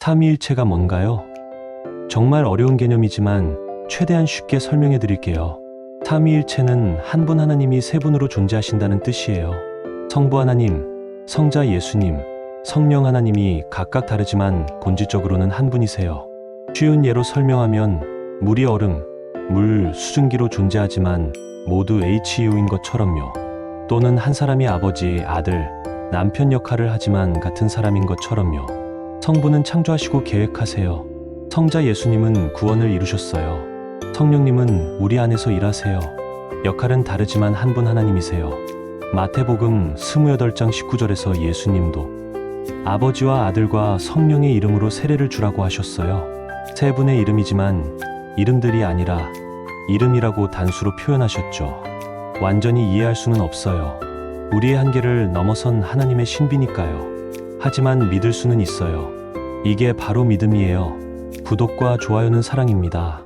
삼위일체가 뭔가요? 정말 어려운 개념이지만 최대한 쉽게 설명해 드릴게요. 삼위일체는 한 분 하나님이 세 분으로 존재하신다는 뜻이에요. 성부 하나님, 성자 예수님, 성령 하나님이 각각 다르지만 본질적으로는 한 분이세요. 쉬운 예로 설명하면 물이 얼음, 물, 수증기로 존재하지만 모두 HU인 것처럼요. 또는 한 사람이 아버지, 아들, 남편 역할을 하지만 같은 사람인 것처럼요. 성부는 창조하시고 계획하세요. 성자 예수님은 구원을 이루셨어요. 성령님은 우리 안에서 일하세요. 역할은 다르지만 한 분 하나님이세요. 마태복음 28장 19절에서 예수님도 아버지와 아들과 성령의 이름으로 세례를 주라고 하셨어요. 세 분의 이름이지만 이름들이 아니라 이름이라고 단수로 표현하셨죠. 완전히 이해할 수는 없어요. 우리의 한계를 넘어선 하나님의 신비니까요. 하지만 믿을 수는 있어요. 이게 바로 믿음이에요. 구독과 좋아요는 사랑입니다.